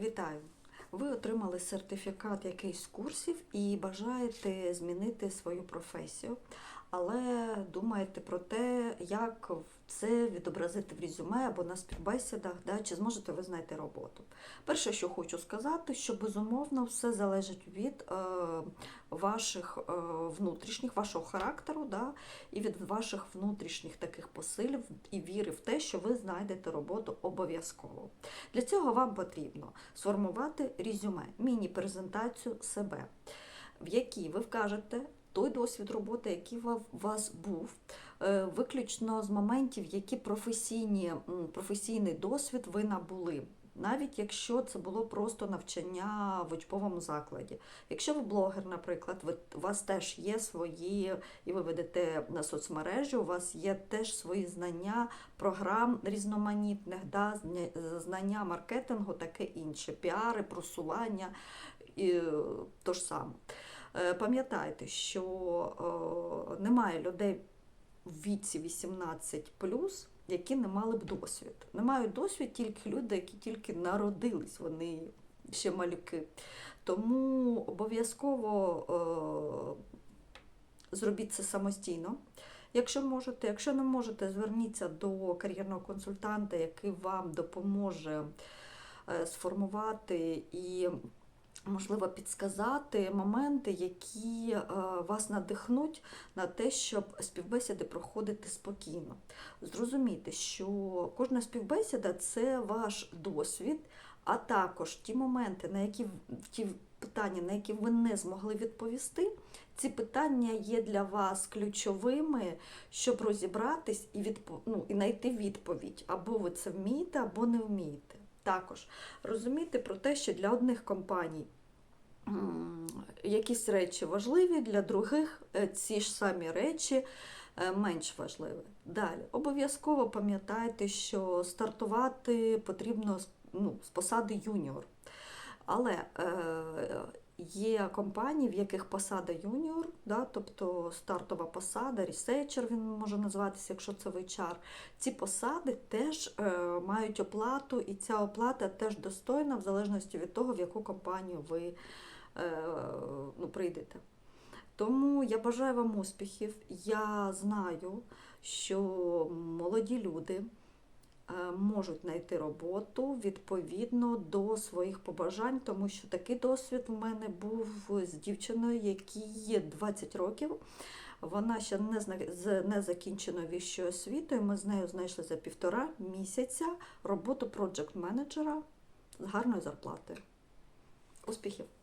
Вітаю! Ви отримали сертифікат якийсь з курсів і бажаєте змінити свою професію, але думаєте про те, як це відобразити в резюме або на співбесідах, да, чи зможете ви знайти роботу. Перше, що хочу сказати, що безумовно все залежить від е, ваших е, внутрішніх, вашого характеру, да, і від ваших внутрішніх таких посилів і віри в те, що ви знайдете роботу обов'язково. Для цього вам потрібно сформувати резюме, міні-презентацію себе, в якій ви вкажете той досвід роботи, який у вас був, е, виключно з моментів, які професійні, професійний досвід ви набули. Навіть якщо це було просто навчання в учбовому закладі. Якщо ви блогер, наприклад, ви, у вас теж є свої, і ви ведете на соцмережі, у вас є теж свої знання програм різноманітних, да, знання маркетингу, таке інше, піари, просування і е, то ж саме. Е, Пам'ятайте, що е, немає людей в віці 18 які не мали б досвід. Не мають досвід тільки люди, які тільки народились, вони ще малюки. Тому обов'язково е, зробіть це самостійно. Якщо можете, якщо не можете, зверніться до кар'єрного консультанта, який вам допоможе сформувати і, можливо, підсказати моменти, які е, вас надихнуть на те, щоб співбесіди проходити спокійно. Зрозумійте, що кожна співбесіда це ваш досвід, а також ті моменти, на які ті питання, на які ви не змогли відповісти. Ці питання є для вас ключовими, щоб розібратись і відпо... ну, і знайти відповідь. Або ви це вмієте, або не вмієте. Також розумійте про те, що для одних компаній якісь речі важливі, для других е, ці ж самі речі е, менш важливі. Далі, обов'язково пам'ятайте, що стартувати потрібно ну, з посади юніор. Але е, є компанії, в яких посада юніор, да, тобто стартова посада, ресерчер він може називатися, якщо це HR. Ці посади теж е, мають оплату, і ця оплата теж достойна в залежності від того, в яку компанію ви е, ну, прийдете. Тому я бажаю вам успіхів. Я знаю, що молоді люди можуть знайти роботу відповідно до своїх побажань, тому що такий досвід у мене був з дівчиною, якій є 20 років. Вона ще не з незакінченою вищою освітою. Ми з нею знайшли за півтора місяця роботу проджект менеджера з гарною зарплатою. Успіхів!